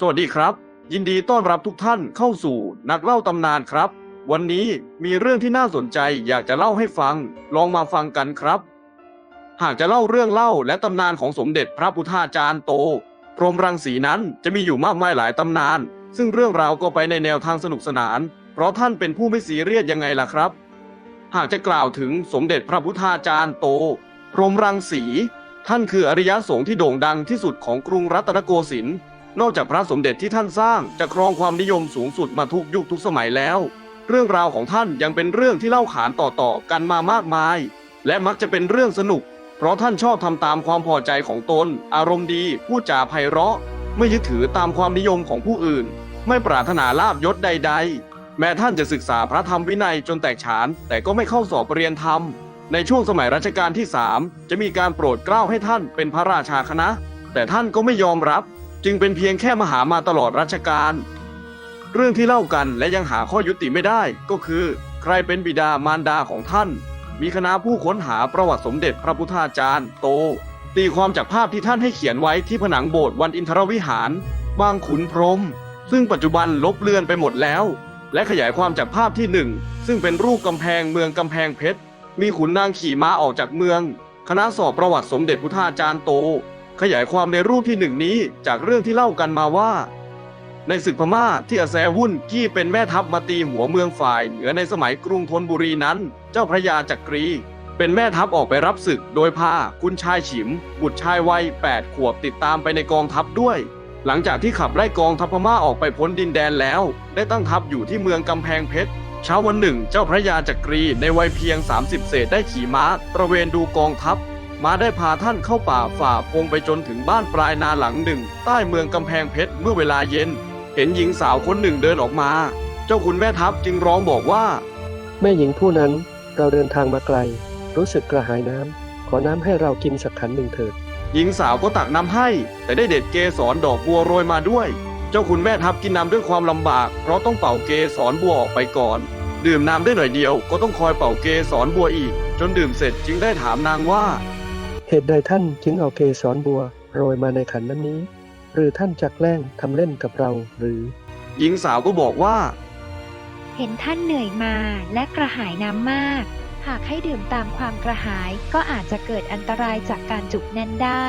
สวัสดีครับ ยินดีต้อนรับทุกท่านเข้าสู่นักเล่าตำนานครับ วันนี้มีเรื่องที่น่าสนใจอยากจะเล่าให้ฟัง ลองมาฟังกันครับ หากจะเล่าเรื่องเล่าและตำนานของสมเด็จพระพุทธาจารย์โตพรหมรังสีนั้นจะมีอยู่มากมายหลายตำนาน ซึ่งเรื่องราวก็ไปในแนวทางสนุกสนาน เพราะท่านเป็นผู้ไม่ซีเรียสยังไงล่ะครับ หากจะกล่าวถึงสมเด็จพระพุทธาจารย์โตพรหมรังสี ท่านคืออริยสงฆ์ที่โด่งดังที่สุดของกรุงรัตนโกสินทร์ นอกจากพระสมเด็จที่ท่านสร้างจะครองความนิยมสูงสุดมาทุกยุคทุกสมัยแล้ว เรื่องราวของท่านยังเป็นเรื่องที่เล่าขานต่อๆกันมามากมาย และมักจะเป็นเรื่องสนุก เพราะท่านชอบทำตามความพอใจของตน อารมณ์ดีพูดจาไพเราะ ไม่ยึดถือตามความนิยมของผู้อื่น ไม่ปรารถนาลาบยศใด ๆ แม้ท่านจะศึกษาพระธรรมวินัยจนแตกฉาน แต่ก็ไม่เข้าสอบเรียนธรรมในช่วงสมัยรัชกาลที่ 3 จะมีการโปรดเกล้าให้ท่านเป็นพระราชาคณะ แต่ท่านก็ไม่ยอมรับ จึงเป็นเพียงแค่มหามาตลอดรัชกาลเรื่องที่เล่ากันและยังหาข้อยุติไม่ได้ก็คือ ใครเป็นบิดามารดาของท่าน มีคณะผู้ค้นหาประวัติสมเด็จพระพุทธาจารย์โต ตีความจากภาพที่ท่านให้เขียนไว้ที่ผนังโบสถ์วันอินทรวิหาร บางขุนพรม ซึ่งปัจจุบันลบเลือนไปหมดแล้ว และขยายความจากภาพที่หนึ่งซึ่งเป็นรูปกำแพงเมืองกำแพงเพชรมีขุนนางขี่ม้าออกจากเมือง คณะสอบประวัติสมเด็จพุทธาจารย์โต ขยายความในรูปที่หนึ่งนี้จากเรื่องที่เล่ากันมาว่า ในศึกพม่าที่อาแซวุ่นกี้เป็นแม่ทัพมาตีหัวเมืองฝ่าย เหนือในสมัยกรุงธนบุรีนั้น เจ้าพระยาจักรี เป็นแม่ทัพออกไปรับศึกโดยพาคุณชายฉิม บุตรชายวัย8ขวบติดตามไปในกองทัพด้วย หลังจากที่ขับไล่กองทัพพม่าออกไปพ้นดินแดนแล้ว ได้ตั้งทัพอยู่ที่เมืองกำแพงเพชรเช้าวันหนึ่ง เจ้าพระยาจักรีในวัยเพียง 30 เศษได้ขี่ม้าตระเวนดูกองทัพ มาได้พาท่านเข้าป่าฝ่าพงไปจนถึงบ้านปลายนาหลังหนึ่ง ใต้เมืองกำแพงเพชรเมื่อเวลาเย็น เห็นหญิงสาวคนหนึ่งเดินออกมา เจ้าคุณแม่ทัพจึงร้องบอกว่า แม่หญิงผู้นั้นเราเดินทางมาไกล รู้สึกกระหายน้ำขอน้ำให้เรากินสักขันหนึ่งเถิดหญิงสาวก็ตักน้ำให้ แต่ได้เด็ดเกสรดอกบัวโรยมาด้วย เจ้าคุณแม่ทัพกินน้ำด้วยความลำบาก เพราะต้องเป่าเกสรบัวออกไปก่อน ดื่มน้ำได้หน่อยเดียว ก็ต้องคอยเป่าเกสรบัวอีก จนดื่มเสร็จจึงได้ถามนางว่า เหตุใดท่านจึงเอาเกสรบัวโรยมาในขันน้ำนี้ หรือท่านจะแกล้งทำเล่นกับเราหรือ หญิงสาวก็บอกว่า เห็นท่านเหนื่อยมาและกระหายน้ำมาก หากให้ดื่มตามความกระหายก็อาจจะเกิดอันตรายจากการจุกแน่นได้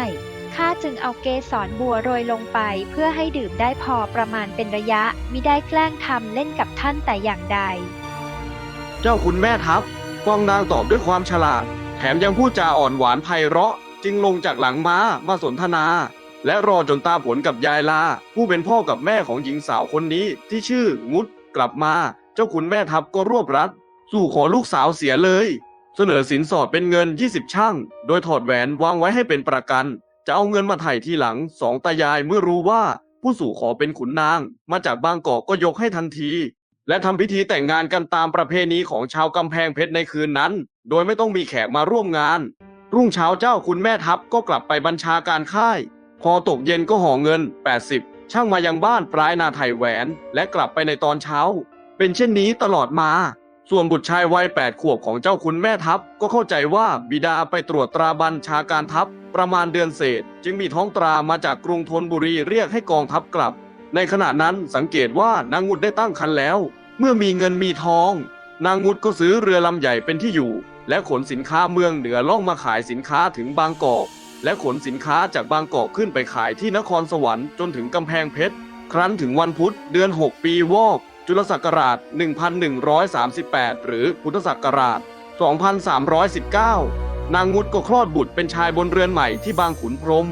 ข้าจึงเอาเกสรบัวโรยลงไป เพื่อให้ดื่มได้พอประมาณเป็นระยะมิได้แกล้งทำเล่นกับท่านแต่อย่างใด เจ้าคุณแม่ทัพกวางนางตอบด้วยความฉลาด แถมยังพูดจาอ่อนหวานไพเราะ จึงลงจากหลังม้ามาสนทนา และรอจนตาผลกับยายลา ผู้เป็นพ่อกับแม่ของหญิงสาวคนนี้ที่ชื่องุดกลับมา เจ้าคุณแม่ทัพก็รวบรัด สู่ขอลูกสาวเสียเลย เสนอสินสอดเป็นเงิน 20 ช่าง โดยถอดแหวนวางไว้ให้เป็นประกัน จะเอาเงินมาไถ่ทีหลังสองตายายเมื่อรู้ว่าผู้สู่ขอเป็นขุนนาง มาจากบางกอกก็ยกให้ทันที และทำพิธีแต่งงานกันตามประเพณีของชาวกำแพงเพชรในคืนนั้น โดยไม่ต้องมีแขกมาร่วมงาน รุ่งเช้าเจ้าคุณแม่ทัพก็กลับไปบัญชาการค่าย พอตกเย็นก็ห่อเงิน 80 ช่างมายังบ้านปลายนาไถแหวน และกลับไปในตอนเช้า เป็นเช่นนี้ตลอดมา ส่วนบุตรชายวัย 8 ขวบของเจ้าคุณแม่ทัพ ก็เข้าใจว่าบิดาไปตรวจตราบัญชาการทัพ ประมาณเดือนเศษ จึงมีท้องตรามาจากกรุงธนบุรีเรียกให้กองทัพกลับ ในขณะนั้นสังเกตว่านางงุดได้ตั้งครรภ์แล้ว เมื่อมีเงินมีทอง นางงุดก็ซื้อเรือลำใหญ่เป็นที่อยู่ และขนสินค้าเมืองเหนือล่องมาขายสินค้าถึงบางกอก และขนสินค้าจากบางกอกขึ้นไปขายที่นครสวรรค์จนถึงกำแพงเพชร ครั้นถึงวันพุธเดือน 6 ปีวอก จุลศักราช 1138 หรือพุทธศักราช 2319 นางงุดก็คลอดบุตรเป็นชายบนเรือนใหม่ที่บางขุนพรม